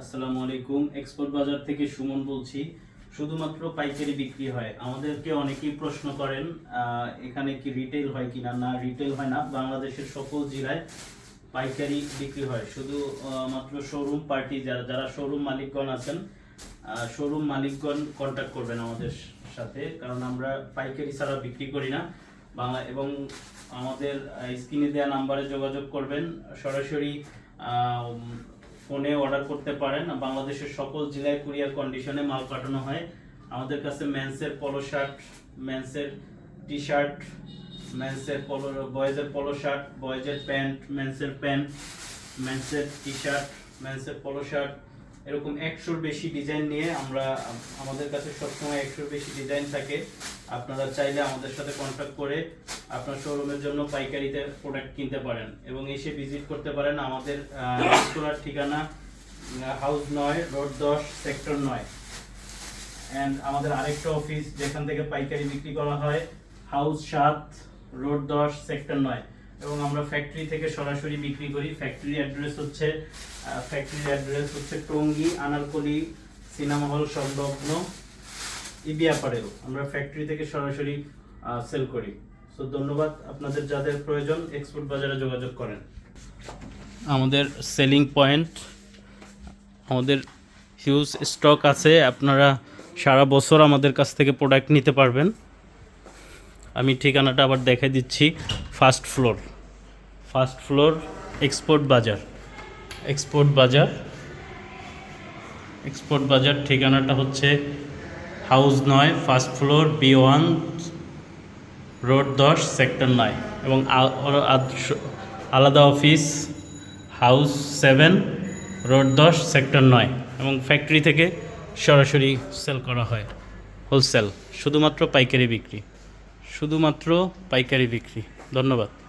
আসসালামু আলাইকুম। এক্সপোর্ট বাজার থেকে সুমন বলছি। শুধুমাত্র পাইকারি বিক্রি হয়। আমাদেরকে অনেকেই প্রশ্ন করেন এখানে কি রিটেল হয় কিনা? না রিটেল হয় না। বাংলাদেশের সকল জেলায় পাইকারি বিক্রি হয়। শুধু মাত্র শোরুম পার্টি যারা যারা শোরুম মালিকগণ আছেন শোরুম মালিকগণ কন্ট্যাক্ট করবেন আমাদের সাথে। কারণ আমরা পাইকারি ছাড়া বিক্রি করি না। বাংলা, এবং আমাদের স্ক্রিনে দেওয়া নাম্বারে যোগাযোগ করবেন। সরাসরি ফোনে অর্ডার করতে পারেন। বাংলাদেশের সকল জেলায় কুরিয়ার কন্ডিশনে মাল পাঠানো হয়। আমাদের কাছে মেন্সের পলো শার্ট মেন্সের টি শার্ট মেন্সের পলো বয়েজের পলো শার্ট বয়েজের প্যান্ট মেন্সের প্যান্ট মেন্সের টি শার্ট মেন্সের পলো শার্ট এরকম একশোর বেশি ডিজাইন নিয়ে আমরা, আমাদের কাছে সবসময় একশোর বেশি ডিজাইন থাকে। আপনারা চাইলে আমাদের সাথে কন্ট্যাক্ট করে আপনার শোরুমের জন্য পাইকারিতে প্রোডাক্ট কিনতে পারেন এবং এসে ভিজিট করতে পারেন। আমাদের রেস্তোরাঁর ঠিকানা হাউস নয় রোড দশ সেক্টর নয়। অ্যান্ড আমাদের আরেকটা অফিস যেখান থেকে পাইকারি বিক্রি করা হয় হাউস সাত রোড দশ সেক্টর নয়। এবং আমরা ফ্যাক্টরি থেকে সরাসরি বিক্রি করি। ফ্যাক্টরি অ্যাড্রেস হচ্ছে ফ্যাক্টরির অ্যাড্রেস হচ্ছে টঙ্গী, আনারকলি সিনেমা হল সংলগ্ন, ইবিয়াপাড়েও। আমরা ফ্যাক্টরি থেকে সরাসরি সেল করি। সো ধন্যবাদ আপনাদের যাদের প্রয়োজন এক্সপোর্ট বাজারে যোগাযোগ করেন। আমাদের সেলিং পয়েন্ট আমাদের হিউজ স্টক আছে, আপনারা সারা বছর আমাদের কাছ থেকে প্রোডাক্ট নিতে পারবেন। আমি ঠিকানাটা আবার দেখাই দিচ্ছি first floor first floor, export বাজার। এক্সপোর্ট বাজার। এক্সপোর্ট বাজার ঠিকানাটা হচ্ছে হাউস নয়, first floor, B one, road দশ, সেক্টর নয়। এবং আলাদা অফিস, হাউস সেভেন, রোড দশ, সেক্টর নয়। এবং ফ্যাক্টরি থেকে সরাসরি সেল করা হয়, হোলসেল, শুধুমাত্র পাইকারি বিক্রি। শুধুমাত্র পাইকারি বিক্রি। ধন্যবাদ।